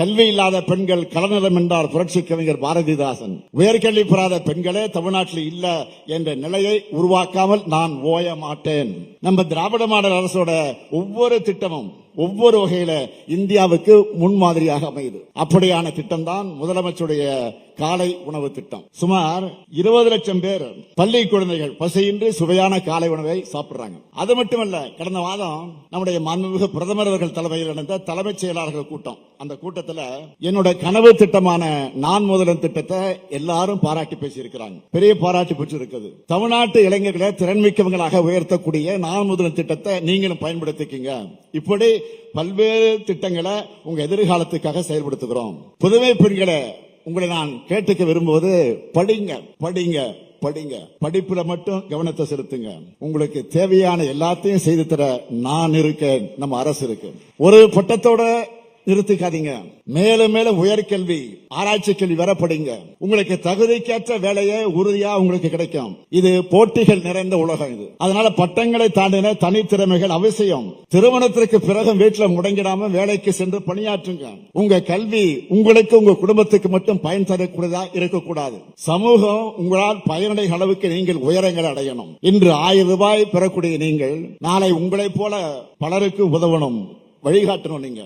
கல்வி இல்லாத பெண்கள் கலநலம் என்றார் புரட்சி கவிஞர் பாரதிதாசன். உயர்கல்வி பெறாத பெண்களே தமிழ்நாட்டில் இல்ல என்ற நிலையை உருவாக்காமல் நான் ஓய மாட்டேன். நம்ம திராவிட மாடல் அரசோட ஒவ்வொரு திட்டமும் ஒவ்வொரு வகையில இந்தியாவுக்கு முன்மாதிரியாக அமையுது. அப்படியான திட்டம் தான் முதலமைச்சருடைய காலை உணவு திட்டம். சுமார் இருபது லட்சம் பேர் பள்ளி குழந்தைகள் பசியின்றி சுவையான காலை உணவை சாப்பிடுறாங்க. அது மட்டுமல்ல கடந்த மாதம் நம்முடைய மாண்புமிகு பிரதமர் அவர்கள் தலைமையில் நடந்த தலைமைச் செயலாளர்கள் கூட்டம். அந்த கூட்டத்தில் என்னோட கனவு திட்டமான நான் முதலன் திட்டத்தை எல்லாரும் பாராட்டி பேசியிருக்கிறாங்க. பெரிய பாராட்டு பெற்று இருக்குது தமிழ்நாட்டு இளைஞர்களை திறன்மிக்கவங்களாக உயர்த்தக்கூடிய நான் முதலன் திட்டத்தை நீங்களும் பயன்படுத்திக்கீங்க. இப்படி பல்வேறு திட்டங்களை உங்க எதிர்காலத்துக்காக செயல்படுத்துகிறோம். புதுமை பெண்களை உங்களை நான் கேட்டுக்க விரும்புவது படிங்க படிங்க படிங்க. படிப்புல மட்டும் கவனத்தை செலுத்துங்க. உங்களுக்கு தேவையான எல்லாத்தையும் செய்து தர நான் இருக்கேன். நம்ம அரசு இருக்கு. ஒரு பட்டத்தோட நிறுத்திக்காதீங்க மேலும் மேலும் உயர்கல்வி ஆராய்ச்சி கல்வி வரப்படுங்க. உங்களுக்கு தகுதிக்கேற்ற வேலையை உறுதியா உங்களுக்கு கிடைக்கும். இது போட்டிகள் நிறைந்த உலகம் இது. அதனால பட்டங்களை தாண்டின தனித்திறமைகள் அவசியம். திருமணத்திற்கு பிறகு வீட்டில் முடங்கிடாம வேலைக்கு சென்று பணியாற்றுங்க. உங்க கல்வி உங்களுக்கு உங்க குடும்பத்துக்கு மட்டும் பயன் தரக்கூடியதா இருக்கக்கூடாது. சமூகம் உங்களால் பயனடை அளவுக்கு நீங்கள் உயரங்கள் அடையணும். இன்று ஆயிரம் ரூபாய் பெறக்கூடிய நீங்கள் நாளை உங்களைப் போல பலருக்கு உதவணும். வழிகாட்டணும் நீங்க.